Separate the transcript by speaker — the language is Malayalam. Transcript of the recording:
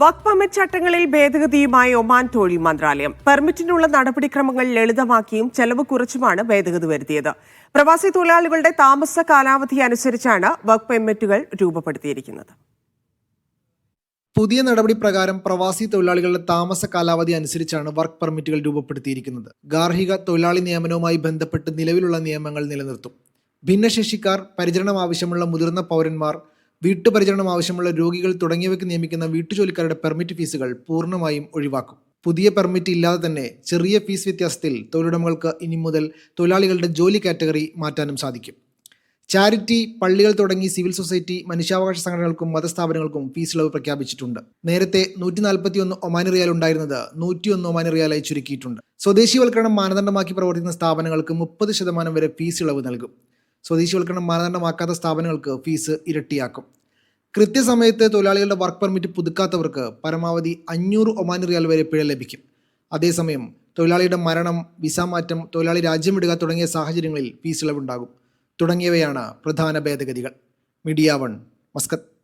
Speaker 1: വർക്ക് പെർമിറ്റ് ചട്ടങ്ങളിൽ ഭേദഗതിയുമായി ഒമാൻ തൊഴിൽ മന്ത്രാലയം. പെർമിറ്റിനുള്ള നടപടിക്രമങ്ങൾ ലളിതമാക്കിയും ചെലവ് കുറച്ചുമാണ് ഭേദഗതി വരുത്തിയത്. പ്രവാസി തൊഴിലാളികളുടെ താമസ കാലാവധി അനുസരിച്ചാണ് വർക്ക് പെർമിറ്റുകൾ രൂപപ്പെടുത്തിയിരിക്കുന്നത്.
Speaker 2: പുതിയ നടപടി പ്രകാരം പ്രവാസി തൊഴിലാളികളുടെ താമസ കാലാവധി അനുസരിച്ചാണ് വർക്ക് പെർമിറ്റുകൾ രൂപപ്പെടുത്തിയിരിക്കുന്നത്. ഗാർഹിക തൊഴിലാളി നിയമനവുമായി ബന്ധപ്പെട്ട് നിലവിലുള്ള നിയമങ്ങൾ നിലനിർത്തും. ഭിന്നശേഷിക്കാർ പരിചരണം ആവശ്യമുള്ള മുതിർന്ന പൗരന്മാർ വീട്ടുപരിചരണം ആവശ്യമുള്ള രോഗികൾ തുടങ്ങിയവയ്ക്ക് നിയമിക്കുന്ന വീട്ടുജോലിക്കാരുടെ പെർമിറ്റ് ഫീസുകൾ പൂർണമായും ഒഴിവാക്കും. പുതിയ പെർമിറ്റ് ഇല്ലാതെ തന്നെ ചെറിയ ഫീസ് വ്യത്യാസത്തിൽ തൊഴിലുടമകൾക്ക് ഇനി മുതൽ തൊഴിലാളികളുടെ ജോലി കാറ്റഗറി മാറ്റാനും സാധിക്കും. ചാരിറ്റി പള്ളികൾ തുടങ്ങി സിവിൽ സൊസൈറ്റി മനുഷ്യാവകാശ സംഘടനകൾക്കും മതസ്ഥാപനങ്ങൾക്കും ഫീസ് ഇളവ് പ്രഖ്യാപിച്ചിട്ടുണ്ട്. നേരത്തെ നൂറ്റി നാൽപ്പത്തി ഒന്ന് ഒമാനി റിയാൽ ഉണ്ടായിരുന്നത് നൂറ്റിയൊന്ന് ഒമാനി റിയാലായി ചുരുക്കിയിട്ടുണ്ട്. സ്വദേശിവൽക്കരണം മാനദണ്ഡമാക്കി പ്രവർത്തിക്കുന്ന സ്ഥാപനങ്ങൾക്ക് മുപ്പത് ശതമാനം വരെ ഫീസ് ഇളവ് നൽകും. സ്വദേശിവൽക്കരണം മാനദണ്ഡമാക്കാത്ത സ്ഥാപനങ്ങൾക്ക് ഫീസ് ഇരട്ടിയാക്കും. കൃത്യസമയത്ത് തൊഴിലാളികളുടെ വർക്ക് പെർമിറ്റ് പുതുക്കാത്തവർക്ക് പരമാവധി അഞ്ഞൂറ് ഒമാൻ റിയാൽ വരെ പിഴ ലഭിക്കും. അതേസമയം തൊഴിലാളിയുടെ മരണം വിസ മാറ്റം തൊഴിലാളി രാജ്യം വിടുക തുടങ്ങിയ സാഹചര്യങ്ങളിൽ ഫീസ് ഇളവുണ്ടാകും. തുടങ്ങിയവയാണ് പ്രധാന ഭേദഗതികൾ. Media One Muscat.